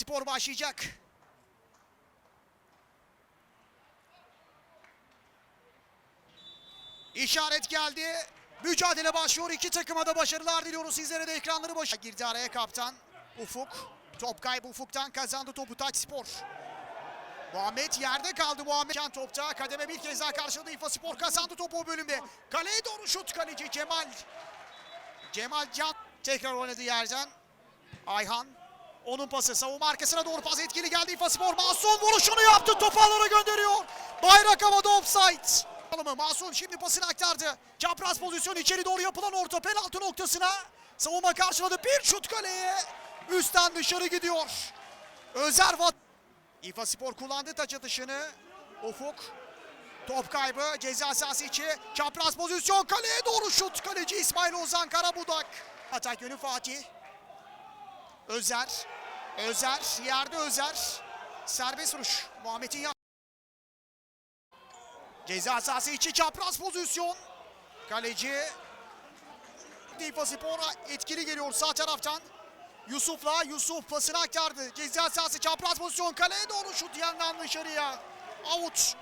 spor başlayacak. İşaret geldi. Mücadele başlıyor. İki takıma da başarılar diliyoruz. Sizlere de ekranları başı. Girdi araya kaptan Ufuk. Top kaybı Ufuk'tan kazandı topu Taç Spor. Muhammed yerde kaldı Muhammed. Can topta kademe bir kez daha karşıladı İfa Spor kazandı topu o bölümde. Kaleye doğru şut kaleci Cemal. Cemal Can tekrar oynadı yerden. Ayhan. Onun pası savunma arkasına doğru pas etkili geldi İfa Spor. Masum vuruşunu yaptı topu alana gönderiyor. Bayrak havada offside. Alımı Masum şimdi pasını aktardı. Çapraz pozisyon içeri doğru yapılan orta penaltı noktasına. Savunma karşıladı bir şut kaleye. Üstten dışarı gidiyor. Özer Vat. İfa Spor kullandı taç atışını. Ufuk. Top kaybı ceza sahası içi. Çapraz pozisyon kaleye doğru şut. Kaleci İsmail Ozan Karabudak. Atak yönü Fatih. Özer. Özer. Yerde Özer. Serbest vuruş. Muhammed'in yap. Ceza sahası içi çapraz pozisyon. Kaleci. İfa Spor'a etkili geliyor sağ taraftan. Yusuf'la Yusuf pasını aktardı. Ceza sahası çapraz pozisyon kaleye doğru şut yandan dışarıya. Out.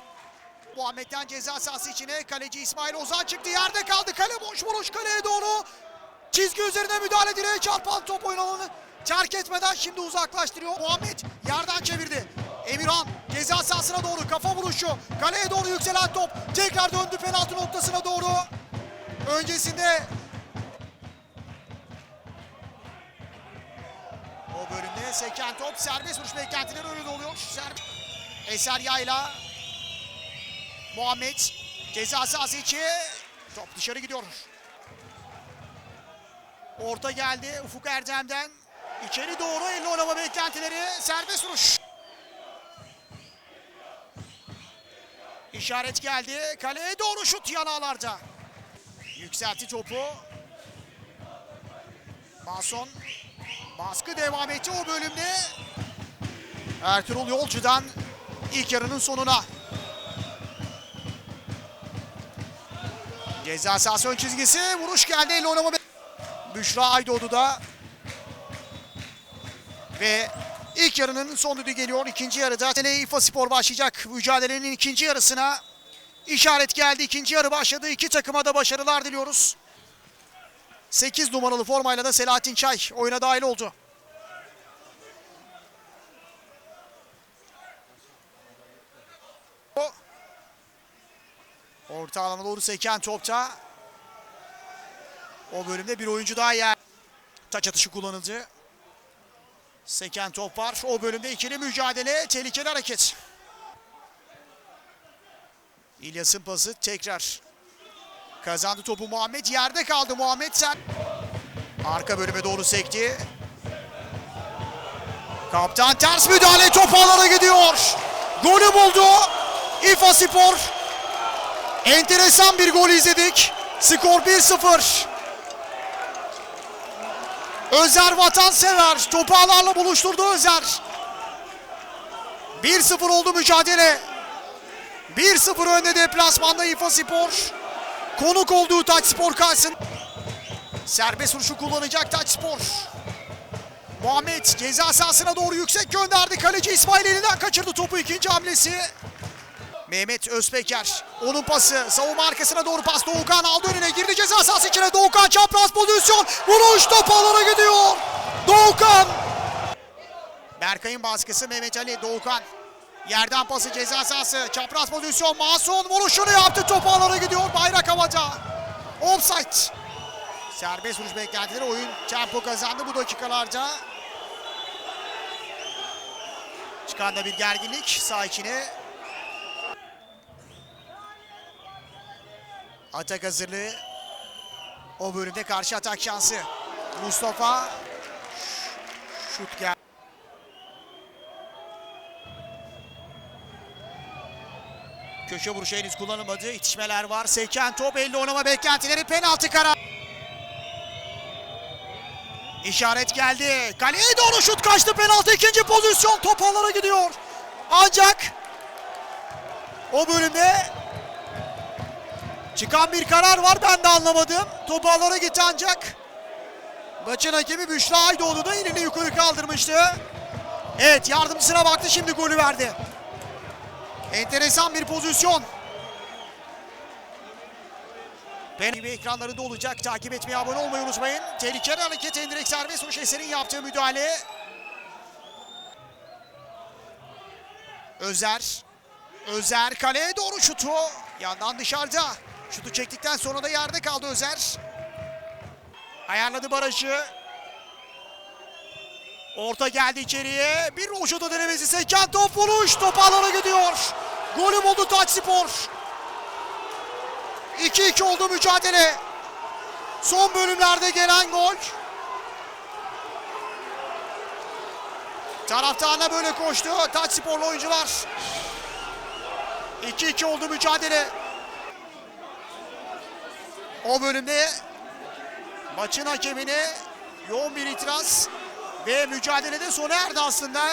Muhammed'den ceza sahası içine kaleci İsmail Ozan çıktı. Yerde kaldı. Kale boş vuruş kaleye doğru. Çizgi üzerine müdahale direğe çarpan top oyun terk etmeden şimdi uzaklaştırıyor. Muhammed yerden çevirdi. Emirhan ceza sahasına doğru kafa vuruşu. Kaleye doğru yükselen top. Tekrar döndü penaltı noktasına doğru. Öncesinde O bölümde seken top serbest vuruş beklentileri önünde oluyor. Ser Eser Yayla. Muhammed ceza sahası içi. Top dışarı gidiyor. Orta geldi Ufuk Erdem'den. İçeri doğru elle oynama beklentileri. Serbest vuruş. İşaret geldi. Kaleye doğru şut yanağlarda. Yükseltti topu. Mason Baskı devam etti o bölümde. Ertuğrul Yolcu'dan ilk yarının sonuna. Ceza sahası ön çizgisi. Vuruş geldi. Elle. Büşra Aydoğdu da. Ve ilk yarının son düdüğü geliyor. İkinci yarıda Tele İfa Spor başlayacak. Mücadelenin ikinci yarısına işaret geldi. İkinci yarı başladı. İki takıma da başarılar diliyoruz. 8 numaralı formayla da Selahattin Çay oyuna dahil oldu. Orta alana doğru seken topta. O bölümde bir oyuncu daha yer. Taç atışı kullanıldı. Seken top var. O bölümde ikili mücadele. Tehlikeli hareket. İlyas'ın pası tekrar Kazandı topu Muhammed. Yerde kaldı Muhammed sen. Arka bölüme doğru sekti. Kaptan ters müdahale top ağlara gidiyor. Golü buldu. İfa Spor. Enteresan bir gol izledik. Skor 1-0. Özer vatansever. Topu ağlarla buluşturdu Özer. 1-0 oldu mücadele. 1-0 önde deplasmanda İfa Spor. Konuk olduğu Taç Spor kalsın. Serbest vuruşu kullanacak Taç Spor. Muhammed ceza sahasına doğru yüksek gönderdi. Kaleci İsmail elinden kaçırdı topu ikinci hamlesi. Mehmet Özpeker. Onun pası savunma arkasına doğru pas. Doğukan aldı önüne girdi ceza sahası içine. Doğukan çapraz pozisyon. Vuruş top gidiyor. Doğukan. Berkay'ın baskısı Mehmet Ali Doğukan. Yerden pası ceza sahası. Çapraz pozisyon. Mason vuruşunu yaptı. Top gidiyor. Bayrak havada. Offside. Serbest vuruş beklentileri oyun tempo kazandı bu dakikalarda. Çıkan da bir gerginlik sağ içine. Atak hazırlığı. O bölümde karşı atak şansı. Mustafa. Şut geldi. Köşe vuruşu henüz kullanılmadı. İtişmeler var. Seken top elde oynama beklentileri penaltı karar. İşaret geldi. Kaleye doğru şut kaçtı penaltı. ikinci pozisyon top gidiyor. Ancak o bölümde çıkan bir karar var ben de anlamadım. Top ağlara gitti ancak maçın hakemi Büşra Aydoğdu da elini yukarı kaldırmıştı. Evet yardımcısına baktı şimdi golü verdi. Enteresan bir pozisyon. Gibi ekranlarında olacak. Takip etmeyi, abone olmayı unutmayın. Tehlikeli hareket endirek serbest vuruş eserin yaptığı müdahale. Özer. Özer kaleye doğru şutu. Yandan dışarıda. Şutu çektikten sonra da yerde kaldı Özer. Ayarladı barajı. Orta geldi içeriye. Bir roşoto denemesi. Seken top vuruş. Top alana gidiyor. Golü buldu Taç Spor. 2-2 oldu mücadele. Son bölümlerde gelen gol. Taraftarına böyle koştu. Taç Sporlu oyuncular. 2-2 oldu mücadele. O bölümde maçın hakemine yoğun bir itiraz ve mücadelede sona erdi aslında.